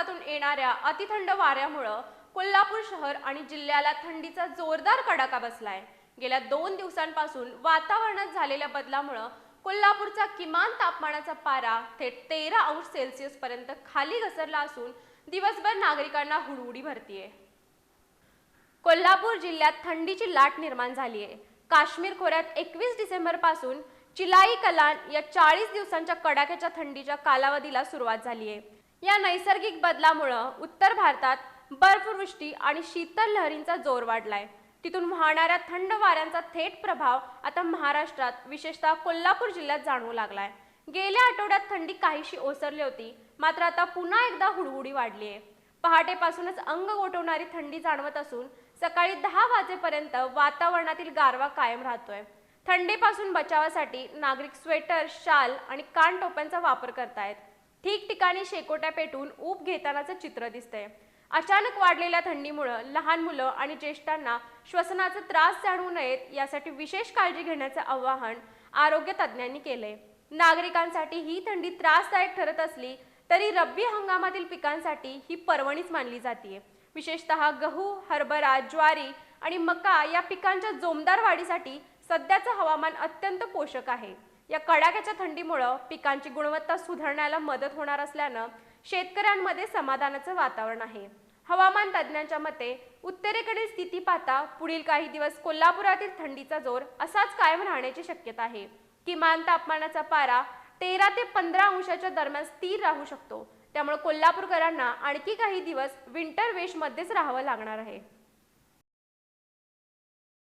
भारतातून येणाऱ्या अतिथंड वाऱ्यामुळं कोल्हापूर शहर आणि जिल्ह्याला थंडीचा जोरदार कडाका बसलाय. गेल्या दोन दिवसांपासून वातावरणात झालेल्या बदलामुळं कोल्हापूरचा किमान तापमानाचा पारा थेट तेरा अंश सेल्सिअस पर्यंत खाली घसरला असून दिवसभर नागरिकांना हुडहुडी भरतीये. कोल्हापूर जिल्ह्यात थंडीची लाट निर्माण झाली आहे काश्मीर खोऱ्यात एकवीस डिसेंबरपासून चिलाई कलान या चाळीस दिवसांच्या कडाक्याच्या थंडीच्या कालावधीला सुरुवात झाली आहे या नैसर्गिक बदलामुळं उत्तर भारतात बर्फवृष्टी आणि शीतल लहरींचा जोर वाढलाय. तिथून वाहणाऱ्या थंड वाऱ्यांचा थेट प्रभाव आता महाराष्ट्रात विशेषतः कोल्हापूर जिल्ह्यात जाणवू लागलाय. गेल्या आठवड्यात थंडी काहीशी ओसरली होती मात्र आता पुन्हा एकदा हुडहुडी वाढली आहे पहाटेपासूनच अंग गोठवणारी थंडी जाणवत असून सकाळी दहा वाजेपर्यंत वातावरणातील गारवा कायम राहतोय. थंडीपासून बचावासाठी नागरिक स्वेटर शाल आणि कानटोप्यांचा वापर करतायत. ठिकठिकाणी शेकोट्या पेटून ऊब घेतानाचं चित्र दिसतंय. अचानक वाढलेल्या थंडीमुळं लहान मुलं आणि ज्येष्ठांना श्वसनाचा त्रास जाणवू नयेत यासाठी विशेष काळजी घेण्याचं आवाहन आरोग्य तज्ज्ञांनी केलंय. नागरिकांसाठी ही थंडी त्रासदायक ठरत असली तरी रब्बी हंगामातील पिकांसाठी ही पर्वणीच मानली जाते विशेषतः गहू हरभरा ज्वारी आणि मका या पिकांच्या जोमदार वाढीसाठी सध्याचं हवामान अत्यंत पोषक आहे. या कडाक्याच्या थंडीमुळं पिकांची गुणवत्ता सुधारण्याला मदत होणार असल्यानं शेतकऱ्यांमध्ये समाधानाचं वातावरण आहे. हवामान तज्ज्ञांच्या मते उत्तरेकडील स्थिती पाहता पुढील काही दिवस कोल्हापुरातील थंडीचा जोर असाच कायम राहण्याची शक्यता आहे. किमान तापमानाचा पारा तेरा ते पंधरा अंशाच्या दरम्यान स्थिर राहू शकतो. त्यामुळे कोल्हापूरकरांना आणखी काही दिवस विंटर वेशमध्येच राहावं लागणार आहे.